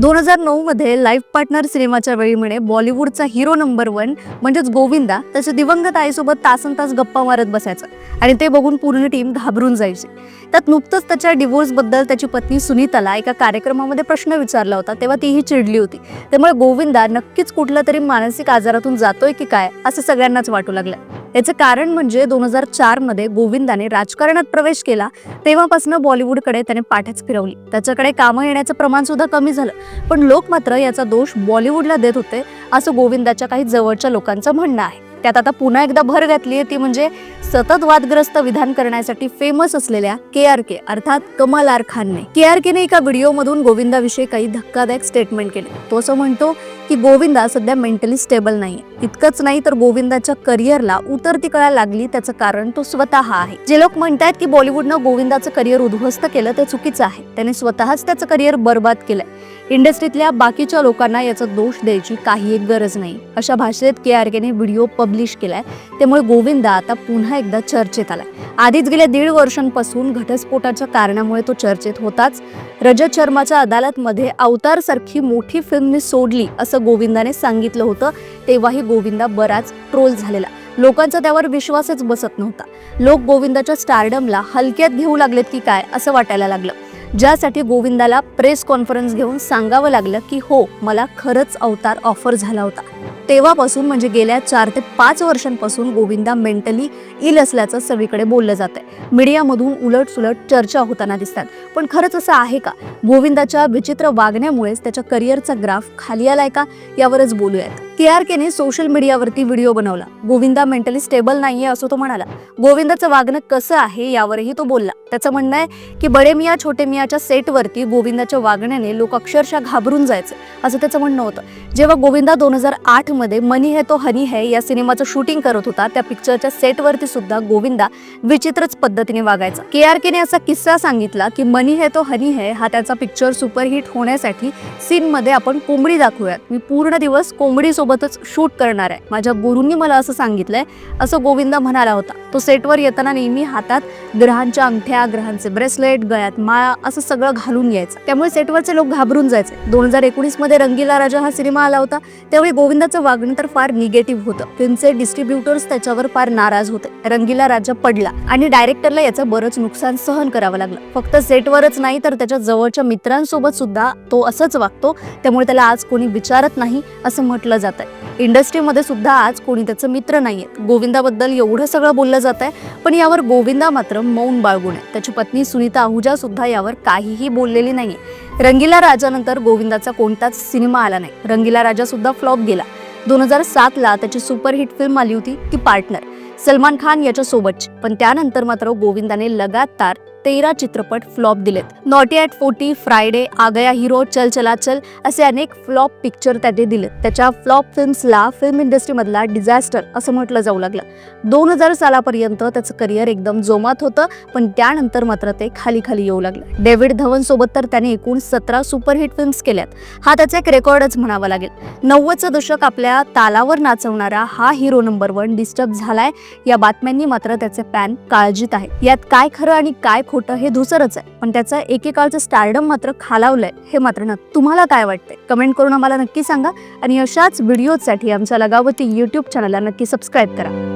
दोन हजार नऊ मध्ये लाईफ पार्टनर सिनेमाच्या वेळी म्हणे बॉलिवूडचा हिरो नंबर वन म्हणजेच गोविंदा त्याच्या दिवंगत आईसोबत तासन तास गप्पा मारत बसायचा आणि ते बघून पूर्ण टीम घाबरून जायची. त्यात नुकतंच त्याच्या डिवोर्सबद्दल त्याची पत्नी सुनीताला एका कार्यक्रमामध्ये प्रश्न विचारला होता तेव्हा तीही चिडली होती. त्यामुळे गोविंदा नक्कीच कुठल्या तरी मानसिक आजारातून जातोय की काय असं सगळ्यांनाच वाटू लागलं. याचं कारण म्हणजे दोन हजार चारमध्ये गोविंदाने राजकारणात प्रवेश केला तेव्हापासून बॉलिवूडकडे त्याने पाठच फिरवली. त्याच्याकडे कामं येण्याचं प्रमाण सुद्धा कमी झालं. पण लोक मात्र याचा दोष बॉलिवूडला देत होते असं गोविंदाच्या काही जवळच्या लोकांचं म्हणणं आहे. त्यात आता पुन्हा एकदा भर घातली आहे ती म्हणजे सतत वादग्रस्त विधान करण्यासाठी फेमस असलेल्या के आर के अर्थात कमल आर खानने. के आर केने एका व्हिडिओमधून गोविंदाविषयी काही धक्कादायक स्टेटमेंट केले. तो असं म्हणतो की गोविंदा सध्या मेंटली स्टेबल नाही इतकंच नाही तर गोविंदाच्या करिअरला उतरती कळायला लागली त्याचं कारण तो स्वतः आहे. जे लोक म्हणतात की बॉलिवूडनं गोविंदाचं करिअर उद्ध्वस्त केलं ते चुकीचं आहे. त्याने स्वतःच त्याचं करिअर बर्बाद केलंय. इंडस्ट्रीतल्या बाकीच्या लोकांना याचा दोष द्यायची काही एक गरज नाही. अशा भाषेत के आर केने व्हिडिओ पब्लिश केलाय. त्यामुळे गोविंदा आता पुन्हा एकदा चर्चेत आलाय. आधीच गेल्या दीड वर्षांपासून घटस्फोटाच्या कारणामुळे तो चर्चेत होताच. रजत शर्माच्या अदालतमध्ये अवतार सारखी मोठी फिल्मने सोडली असं गोविंदाने सांगितलं होतं तेव्हाही गोविंदा बराच ट्रोल झालेला. लोकांचा त्यावर विश्वासच बसत नव्हता. लोक गोविंदाच्या स्टारडमला हलक्यात घेऊ लागलेत की काय असं वाटायला लागलं. ज्यासाठी गोविंदाला प्रेस कॉन्फरन्स घेऊन सांगावं लागलं की हो मला खरंच अवतार ऑफर झाला होता. तेव्हापासून म्हणजे गेल्या चार ते पाच वर्षांपासून गोविंदा मेंटली इल असल्याचं सगळीकडे बोललं जात आहे मीडियामधून उलट सुलट चर्चा होताना दिसतात. पण खरंच असं आहे का? गोविंदाच्या विचित्र वागण्यामुळेच त्याच्या करिअरचा ग्राफ खाली आलाय का? यावरच बोलूयात. के आर केने सोशल मीडियावरती व्हिडिओ बनवला. गोविंदा मेंटली स्टेबल नाहीये असं तो म्हणाला. गोविंदाचं वागणं कसं आहे यावरही तो बोलला. त्याचं म्हणणं आहे की बडे मिया छोटे मियाच्या सेटवरती गोविंदाच्या वागण्याने लोक अक्षरशः घाबरून जायचे असं त्याचं म्हणणं होतं. जेव्हा गोविंदा दोन हजार आठमध्ये मनी है तो हनी है या सिनेमाचं शूटिंग करत होता त्या पिक्चरच्या सेटवरती सुद्धा गोविंदा विचित्रच पद्धतीने वागायचा. के आर केने असा किस्सा सांगितला की मनी है तो हनी है हा त्याचा पिक्चर सुपरहिट होण्यासाठी सीन मध्ये आपण कोंबडी दाखवूयात. मी पूर्ण दिवस कोंबडी सोबतच शूट करणार आहे. माझ्या गुरूंनी मला असं सांगितलंय. असं गोविंदा म्हणाला होता. तो सेटवर येताना नेहमी हातात ग्रहांच्या अंगठ्या ग्रहांचे ब्रेसलेट गळ्यात माळा असं सगळं घालून यायचं त्यामुळे सेटवरचे लोक घाबरून जायचे. दोन हजार एकोणीसमध्ये रंगीला राजा हा सिनेमा आला होता. त्यावेळी गोविंदाचं वागणं तर फार निगेटिव्ह होतं. फिल्मचे डिस्ट्रीब्युटर्स त्याच्यावर फार नाराज होते. रंगीला राजा पडला आणि डायरेक्टरला याचं बरंच नुकसान सहन करावं लागलं. फक्त सेटवरच नाही तर त्याच्या जवळच्या मित्रांसोबत सुद्धा तो असंच वागतो. त्यामुळे त्याला आज कोणी विचारत नाही असं म्हटलं जात. आहे. इंडस्ट्रीमध्ये सुद्धा आज कोणी त्याचं मित्र नाहीये. गोविंदाबद्दल एवढं सगळं बोललं जात आहे पण यावर गोविंदा मात्र मौन बाळगून आहे. त्याची पत्नी सुनीता आहुजा सुद्धा यावर काहीही बोललेली नाहीये. रंगीला राजानंतर गोविंदाचा कोणताच सिनेमा आला नाही. रंगीला राजा सुद्धा फ्लॉप गेला. दोन हजार सातला त्याची सुपरहिट फिल्म आली होती ती पार्टनर. सलमान खान याच्या सोबतची पण त्यानंतर मात्र गोविंदाने लगातार तेरा चित्रपट फ्लॉप दिलेत. Naughty at forty Friday आगया hero चल चला चल असे अनेक फ्लॉप पिक्चर त्याने दिलेत. त्याच्या फ्लॉप फिल्म्सला फिल्म इंडस्ट्रीमधला डिझास्टर असं म्हटलं जाऊ लागलं. दोन हजार सालापर्यंत त्याचं करिअर एकदम जोमात होतं पण त्यानंतर मात्र ते खाली खाली येऊ लागलं. डेव्हिड धवन सोबत तर त्याने एकूण सतरा सुपरहिट फिल्म्स केल्यात. हा त्याचा एक रेकॉर्डच म्हणावा लागेल. नव्वदचं दशक आपल्या तालावर नाचवणारा हा हिरो नंबर वन डिस्टर्ब झालाय या बातम्यांनी मात्र त्याचे पॅन काळजीत आहे. यात काय खरं आणि काय खोटं हे धुसरच आहे. पण त्याचा एकेकाळचं स्टारडम मात्र खालावलंय. हे मात्र न तुम्हाला काय वाटतंय? कमेंट करून आम्हाला नक्की सांगा. आणि अशाच व्हिडिओसाठी आमच्या लगावती यूट्यूब चॅनलला नक्की सबस्क्राईब करा.